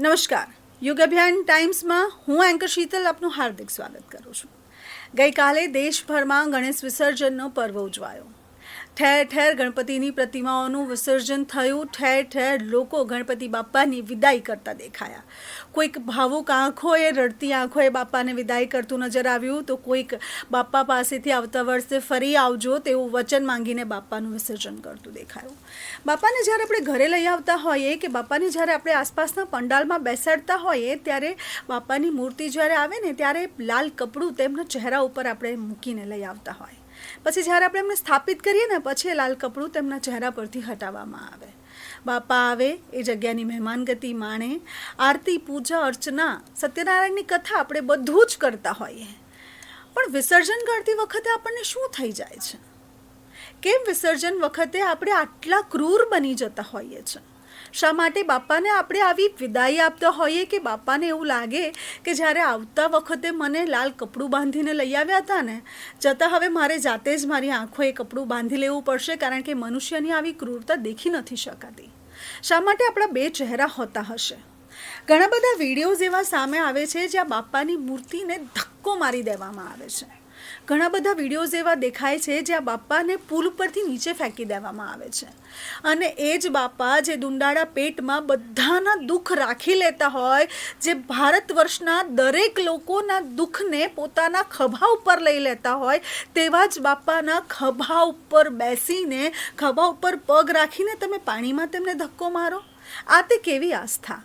નમસ્કાર. યુગ અભિયાન ટાઈમ્સમાં હું એન્કર શીતલ આપનું હાર્દિક સ્વાગત કરું છું. ગઈકાલે દેશભરમાં ગણેશ વિસર્જનનો પર્વ ઉજવાયો. ઠેર ઠેર ગણપતિની પ્રતિમાઓનું વિસર્જન થયું. ઠેર ઠેર લોકો ગણપતિ બાપ્પાની વિદાય કરતા દેખાયા. કોઈક ભાવુક આંખોએ, રડતી આંખોએ બાપાને વિદાય કરતું નજર આવ્યું તો કોઈક બાપા પાસેથી આવતા વર્ષે ફરી આવજો તેવું વચન માંગીને બાપાનું વિસર્જન કરતું દેખાયું. બાપાને જ્યારે આપણે ઘરે લઈ આવતા હોઈએ કે બાપાને જ્યારે આપણે આસપાસના પંડાલમાં બેસાડતા હોઈએ ત્યારે બાપાની મૂર્તિ જ્યારે આવે ને ત્યારે લાલ કપડું તેમના ચહેરા ઉપર આપણે મૂકીને લઈ આવતા હોય. પછી જ્યારે આપણે એમને સ્થાપિત કરીએ ને, પછી એ લાલ કપડું તેમના ચહેરા પરથી હટાવવામાં આવે. બાપા આવે, એ જગ્યાની મહેમાનગતિ માણે, આરતી, પૂજા, અર્ચના, સત્યનારાયણની કથા આપણે બધું જ કરતા હોઈએ. પણ વિસર્જન કરતી વખતે આપણને શું થઈ જાય છે? કેમ વિસર્જન વખતે આપણે આટલા ક્રૂર બની જતા હોઈએ છીએ શા માટે બાપાને આપણે આવી વિદાય આપતા હોઈએ કે બાપાને એવું લાગે કે જ્યારે આવતા વખતે મને લાલ કપડું બાંધીને લઈ આવ્યા હતા ને, જતાં હવે મારે જાતે જ મારી આંખોએ કપડું બાંધી લેવું પડશે કારણ કે મનુષ્યની આવી ક્રૂરતા દેખી નથી શકાતી. શા માટે આપણા બે ચહેરા હોતા હશે? ઘણા બધા વિડીયોઝ એવા સામે આવે છે જ્યાં બાપાની મૂર્તિને ધક્કો મારી દેવામાં આવે છે. ઘણા બધા વિડીયોઝ એવા દેખાય છે જ્યાં બાપાને પુલ ઉપરથી નીચે ફેંકી દેવામાં આવે છે. અને એ જ બાપા જે દુંડાળા પેટમાં બધાના દુઃખ રાખી લેતા હોય, જે ભારત વર્ષના દરેક લોકોના દુઃખને પોતાના ખભા ઉપર લઈ લેતા હોય, તેવા જ બાપાના ખભા ઉપર બેસીને, ખભા ઉપર પગ રાખીને તમે પાણીમાં તેમને ધક્કો મારો? આ તે કેવી આસ્થા?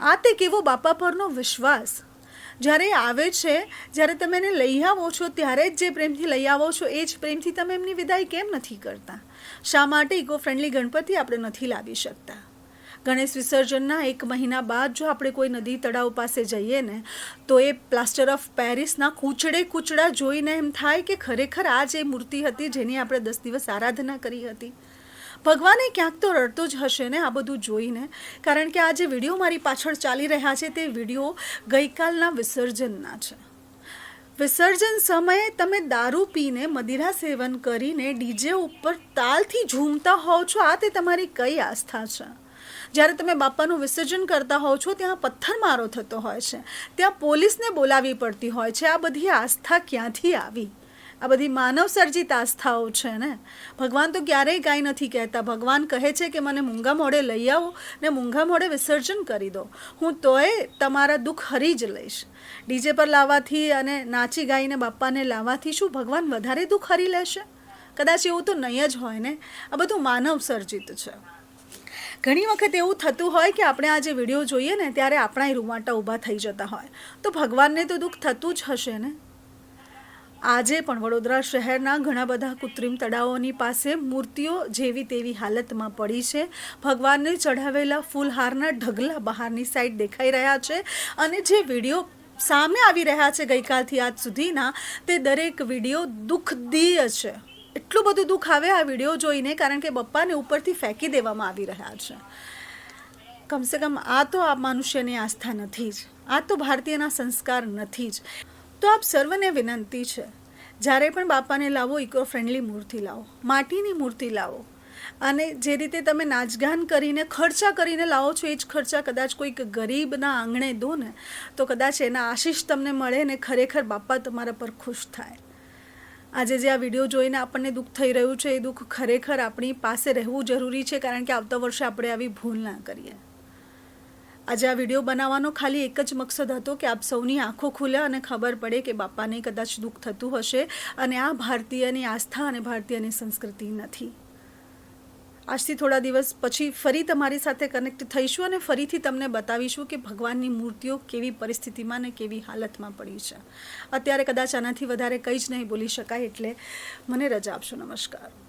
આ તે કેવો બાપા પરનો વિશ્વાસ? જ્યારે આવે છે, જ્યારે તમે એને લઈ આવો છો, ત્યારે જ જે પ્રેમથી લઈ આવો છો, એ જ પ્રેમથી તમે એમની વિદાય કેમ નથી કરતા? શા માટે ઇકો ફ્રેન્ડલી ગણપતિ આપણે નથી લાવી શકતા? ગણેશ વિસર્જનના એક મહિના બાદ જો આપણે કોઈ નદી તળાવ પાસે જઈએ ને, તો એ પ્લાસ્ટર ઓફ પેરિસના કૂચડે કૂચડા જોઈને એમ થાય કે ખરેખર આ જે મૂર્તિ હતી જેની આપણે દસ દિવસ આરાધના કરી હતી ભગવાને ક્યાંક તો રડતો જ હશે ને આ બધું જોઈને. કારણ કે આ જે વીડિયો મારી પાછળ ચાલી રહ્યા છે તે વીડિયો ગઈકાલના વિસર્જનના છે. વિસર્જન સમયે તમે દારૂ પીને મદિરા સેવન કરીને ડીજે ઉપર તાલથી ઝૂમતા હોવ છો, આ તે તમારી કઈ આસ્થા છે? જ્યારે તમે બાપાનું વિસર્જન કરતા હોવ છો, ત્યાં પથ્થરમારો થતો હોય છે. ત્યાં પોલીસને બોલાવવી પડતી હોય છે. આ બધી આસ્થા ક્યાંથી આવી? આ બધી માનવ સર્જિત આસ્થાઓ છે ને? ભગવાન તો ક્યારેય કાંઈ નથી કહેતા. ભગવાન કહે છે કે મને મૂંગા મોઢે લઈ આવો ને મૂંગા મોઢે વિસર્જન કરી દો. હું તોય તમારા દુઃખ હરી જ લઈશ. ડીજે પર લાવવાથી અને નાચી ગાઈને બાપાને લાવવાથી શું ભગવાન વધારે દુઃખ હરી લેશે? કદાચ એવું તો નહીં જ હોય ને? આ બધું માનવ સર્જિત છે. ઘણી વખત એવું થતું હોય કે આપણે આ જે વીડિયો જોઈએ ને, ત્યારે આપણા રૂવાટા ઊભા થઈ જતા હોય. તો ભગવાનને તો દુઃખ થતું જ હશે ને? આજે પણ વડોદરા શહેરના ઘણા બધા કૃત્રિમ તળાવોની પાસે મૂર્તિઓ જેવી તેવી હાલતમાં પડી છે. ભગવાનને ચઢાવેલા ફૂલહારના ઢગલા બહારની સાઈડ દેખાઈ રહ્યા છે અને જે વીડિયો સામે આવી રહ્યા છે ગઈકાલથી આજ સુધીના, તે દરેક વીડિયો દુઃખદીય છે. એટલું બધું દુઃખ આવે આ વીડિયો જોઈને કારણ કે બપ્પાને ઉપરથી ફેંકી દેવામાં આવી રહ્યા છે. કમસે કમ આ તો આ મનુષ્યની આસ્થા નથી જ. આ તો ભારતીયના સંસ્કાર નથી જ. તો આપ સર્વને વિનંતી છે. જ્યારે પણ બાપાને લાવો ઇકો ફ્રેન્ડલી મૂર્તિ લાવો, માટીની મૂર્તિ લાવો. અને જે રીતે તમે નાચગાન કરીને, ખર્ચા કરીને લાવો છો, એ જ ખર્ચા કદાચ કોઈક ગરીબના આંગણે દો ને, તો કદાચ એના આશીષ તમને મળે ને ખરેખર બાપા તમારા પર ખુશ થાય. આજે જે આ વીડિયો જોઈને આપણને દુઃખ થઈ રહ્યું છે, એ દુઃખ ખરેખર આપણી પાસે રહેવું જરૂરી છે, કારણ કે આવતા વર્ષે આપણે આવી ભૂલ ના કરીએ. આજે આ વીડિયો બનાવવાનો ખાલી એક જ મકસદ હતો કે આપ સૌની આંખો ખુલે અને ખબર પડે કે બાપાને કદાચ દુઃખ થતું હશે અને આ ભારતીયની આસ્થા અને ભારતીયની સંસ્કૃતિ નથી. આજથી થોડા દિવસ પછી ફરી તમારી સાથે કનેક્ટ થઈશું અને ફરીથી તમને બતાવીશું કે ભગવાનની મૂર્તિઓ કેવી પરિસ્થિતિમાં ને કેવી હાલતમાં પડી છે. અત્યારે કદાચ આનાથી વધારે કંઈ જ નહીં બોલી શકાય એટલે મને રજા આપશો. નમસ્કાર.